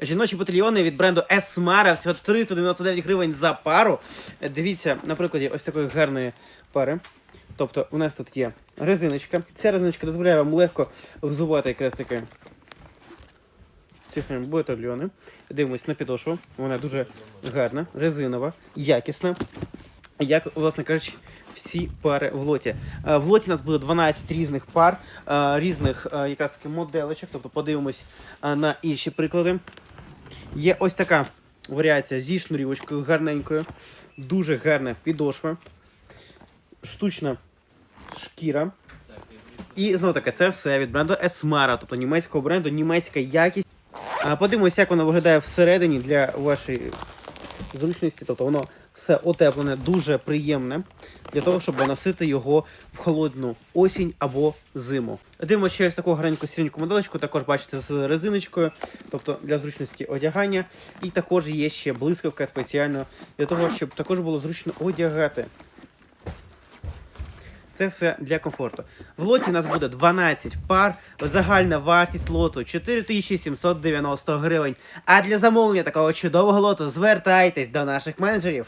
Жіночі батальйони від бренду Esmara всього 399 гривень за пару. Дивіться, на прикладі ось такої гарної пари. Тобто, у нас тут є резиночка. Ця резиночка дозволяє вам легко взувати якраз таки ці самі батальйони. Дивимось на підошву. Вона дуже гарна, резинова, якісна. Як, власне кажучи, всі пари в лоті. Е, В лоті у нас буде 12 різних пар, е, різних е, якраз таки моделечок. Тобто подивимось на інші приклади. Є ось така варіація зі шнурівочкою гарненькою. Дуже гарна підошва. Штучна шкіра. І знову таки, це все від бренду Esmara, тобто німецького бренду, німецька якість. Подивимося, як воно виглядає всередині для вашої зручності. Тобто воно все отеплене, дуже приємне для того, щоб носити його в холодну осінь або зиму. Дивимося ще ось таку гарненьку сіреньку моделечку, також бачите з резиночкою, тобто для зручності одягання. І також є ще блискавка спеціально для того, щоб також було зручно одягати. Це все для комфорту. В лоті у нас буде 12 пар. Загальна вартість лоту 4790 гривень. А для замовлення такого чудового лоту звертайтесь до наших менеджерів.